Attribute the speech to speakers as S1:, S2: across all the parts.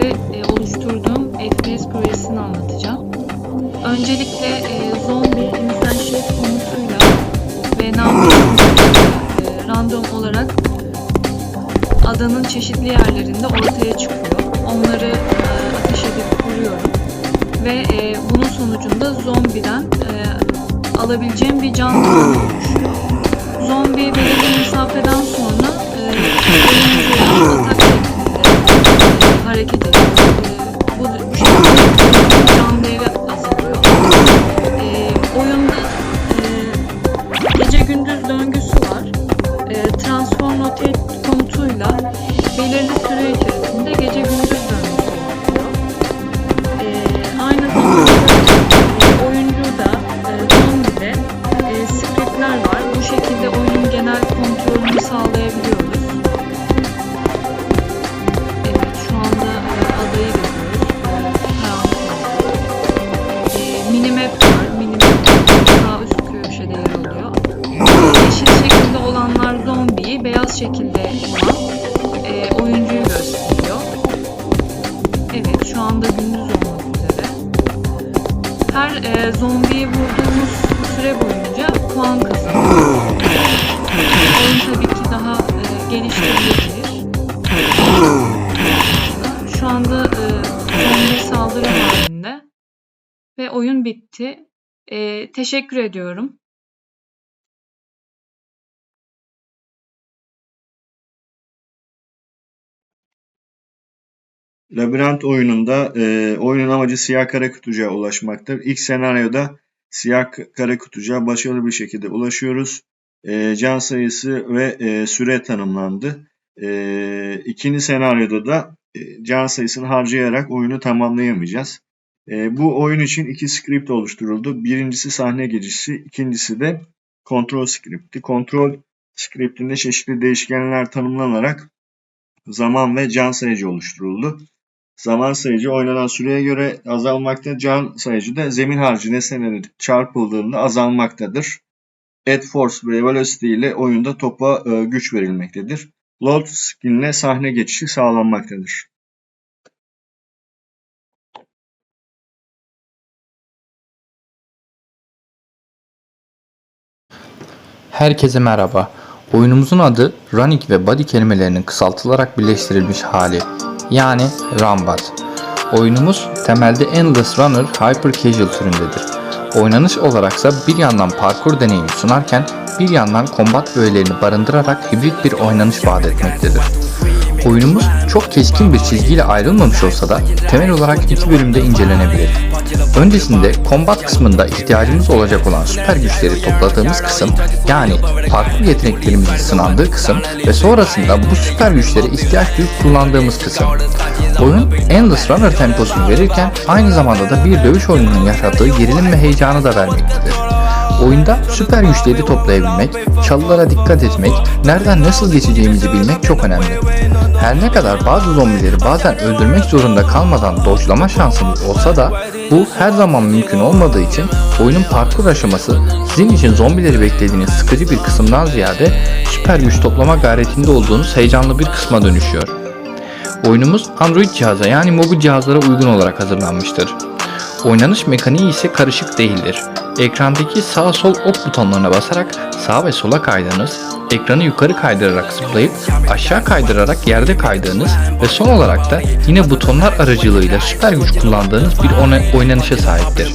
S1: size e, oluşturduğum FPS projesini anlatacağım. Öncelikle e, zombi insan şef komutuyla ve e, random olarak adanın çeşitli yerlerinde ortaya çıkıyor. Onları e, ateş edip vuruyorum. Ve e, bunun sonucunda zombiden e, alabileceğim bir can oluşuyor. Zombi belirli mesafeden sonra şekilde olan e, oyuncuyu gösteriyor. Evet şu anda gündüz olmak üzere. Her e, zombiyi vurduğumuz süre boyunca puan kazanıyoruz. Oyun tabii ki daha e, geliştirilebilir. Şu anda e, zombi saldırı halinde ve oyun bitti. E, teşekkür ediyorum.
S2: Labirent oyununda e, oyunun amacı siyah kara kutucuğa ulaşmaktır. İlk senaryoda siyah k- kara kutucuğa başarılı bir şekilde ulaşıyoruz. E, can sayısı ve e, süre tanımlandı. E, ikinci senaryoda da e, can sayısını harcayarak oyunu tamamlayamayacağız. E, bu oyun için iki script oluşturuldu. Birincisi sahne girişi, ikincisi de kontrol scripti. Kontrol scriptinde çeşitli değişkenler tanımlanarak zaman ve can sayıcı oluşturuldu. Zaman sayıcı oynanan süreye göre azalmakta, can sayıcı da zemin harici nesneleri çarpıldığında azalmaktadır. Add Force ve Velocity ile oyunda topa e, güç verilmektedir. Load Skin ile sahne geçişi sağlanmaktadır.
S3: Herkese merhaba. Oyunumuzun adı Running ve Body kelimelerinin kısaltılarak birleştirilmiş hali. Yani Rambat. Oyunumuz temelde Endless Runner Hyper Casual türündedir. Oynanış olaraksa bir yandan parkur deneyimi sunarken bir yandan kombat öğelerini barındırarak hibrit bir oynanış vaat etmektedir. Oyunumuz çok keskin bir çizgiyle ayrılmamış olsa da temel olarak iki bölümde incelenebilir. Öncesinde kombat kısmında ihtiyacımız olacak olan süper güçleri topladığımız kısım yani parkur yeteneklerimizin sınandığı kısım ve sonrasında bu süper güçlere ihtiyaç duyup kullandığımız kısım. Oyun Endless Runner temposunu verirken aynı zamanda da bir dövüş oyununun yaşattığı gerilim ve heyecanı da vermektedir. Oyunda süper güçleri toplayabilmek, çalılara dikkat etmek, nereden nasıl geçeceğimizi bilmek çok önemli. Her ne kadar bazı zombileri bazen öldürmek zorunda kalmadan dodge'lama şansımız olsa da bu her zaman mümkün olmadığı için oyunun parkur aşaması sizin için zombileri beklediğiniz sıkıcı bir kısımdan ziyade süper güç toplama gayretinde olduğunuz heyecanlı bir kısma dönüşüyor. Oyunumuz Android cihaza yani mobil cihazlara uygun olarak hazırlanmıştır. Oynanış mekaniği ise karışık değildir. Ekrandaki sağ sol ok butonlarına basarak sağa ve sola kaydığınız, ekranı yukarı kaydırarak zıplayıp aşağı kaydırarak yerde kaydığınız ve son olarak da yine butonlar aracılığıyla süper güç kullandığınız bir oyna- oynanışa sahiptir.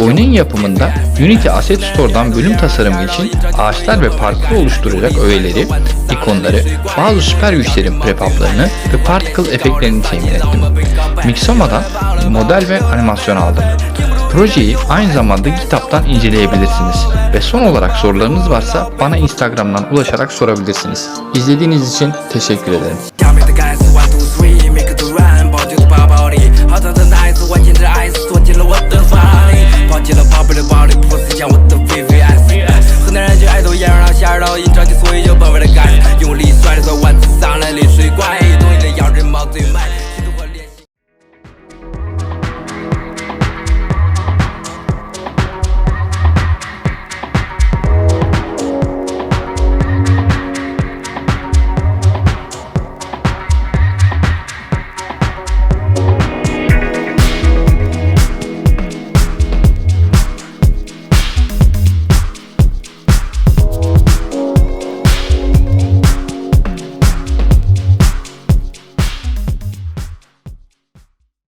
S3: Oyunun yapımında Unity Asset Store'dan bölüm tasarımı için ağaçlar ve parkur oluşturacak öğeleri, ikonları, bazı süper güçlerin prepaplarını ve particle efektlerini temin ettim. Mixoma'dan model ve animasyon aldım. Projeyi aynı zamanda GitHub'tan inceleyebilirsiniz ve son olarak sorularınız varsa bana Instagram'dan ulaşarak sorabilirsiniz. İzlediğiniz için teşekkür ederim.